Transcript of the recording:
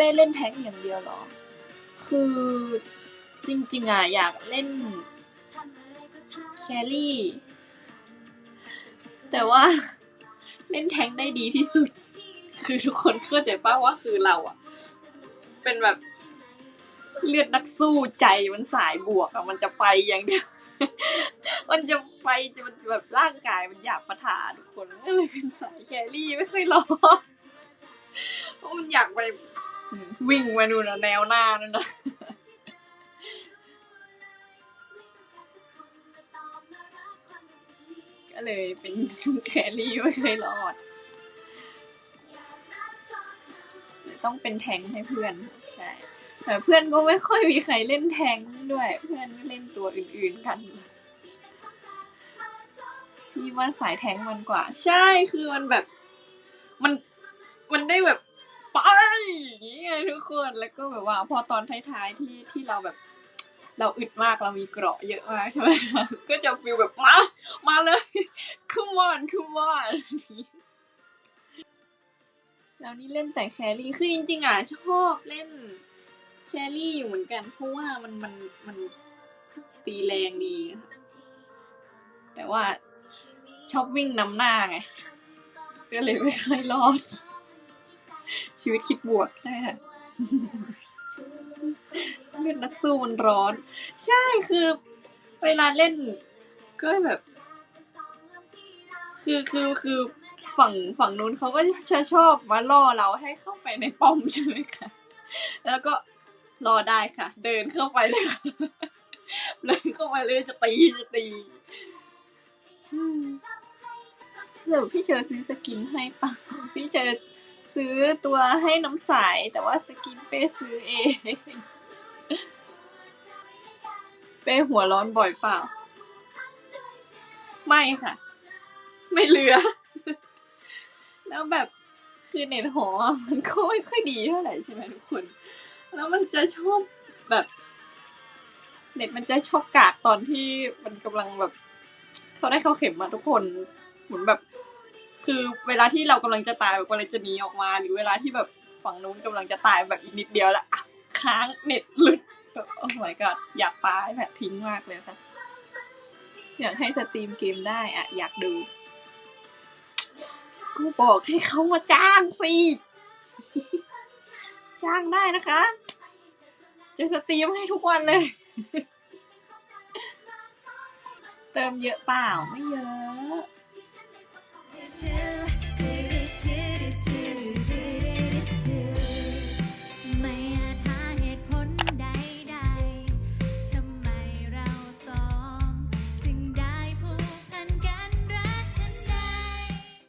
ป้เล่นแท็กอย่างเดียวเหรอ คือจริง ๆอะอยากเล่นแครี่ แต่ว่าเล่นแท็กได้ดีที่สุด คือทุกคนเข้าใจป่าว่าคือเราอะเป็นแบบเลือดนักสู้ใจมันสายบวกอะมันจะไปอย่างเดียว มันจะไปจะมันแบบร่างกายมันอยากปะทะทุกคนก็เลยเป็นสายแครี่ไม่เคยรอเพราะมันอยากไป วิ่งไปนู่นะแนวหน้านั่นนะก็เลยเป็นแครี่ไม่เคยรอด ต้องเป็นแทงให้เพื่อนใช่แต่เพื่อนก็ไม่ค่อยมีใครเล่นแทงด้วย เพื่อนก็เล่นตัวอื่นๆกันพี่ว่าสายแทงมันกว่า ใช่คือมันแบบ มันมันได้แบบ ไปอย่างนี้ไงทุกคนแล้วก็แบบว่า พอตอนท้ายๆที่ที่เราแบบเราอึดมากเรามีเกราะเยอะมากใช่ไหมก็จะฟีลแบบมามาเลย come on come on แล้วนี่เล่นแต่แครี่คือจริงๆอะชอบเล่นแครี่อยู่เหมือนกันเพราะว่ามันมันมันตีแรงดีแต่ว่าชอบวิ่งนำหน้าไงก็เลยไม่ค่อยรอด ชีวิตคิดบวกใช่ค่ะเล่นนักสู้มันร้อน ใช่คือ เวลาเล่น ก็แบบ คือคือคือฝั่งฝั่งนู้นเขาก็จะชอบมาล่อเราให้เข้าไปในป้อมใช่ไหมคะแล้วก็รอได้ค่ะ เดินเข้าไปเลยค่ะเดินเข้าไปเลยจะตีจะตีอืมเดี๋ยวพี่เจอซื้อสกินให้ปะพี่เจอ ซื้อตัวให้น้ำใส แต่ว่าสกินเป้ซื้อเอง เป้หัวร้อนบ่อยเปล่า ไม่ค่ะ ไม่เหลือ แล้วแบบคือเน็ตหอมันก็ไม่ค่อยดีเท่าไหร่ใช่ไหมทุกคน แล้วมันจะชอบแบบ เน็ตมันจะชอบกากตอนที่มันกำลังแบบเขาได้เข้าเข็มมาทุกคนเหมือนแบบ คือเวลาที่เรากำลังจะตายแบบกำลังจะหนีออกมา หรือเวลาที่แบบฝั่งนู้นกำลังจะตายแบบอีกนิดเดียวแล้วอะค้างเน็ตหลุดแบบโอ้ my god อยากปาให้แบบทิ้งมากเลยค่ะ อยากให้สตรีมเกมได้อะอยากดู กูบอกให้เขามาจ้างสิ จ้างได้นะคะ จะสตรีมให้ทุกวันเลย เติมเยอะเปล่าไม่เยอะ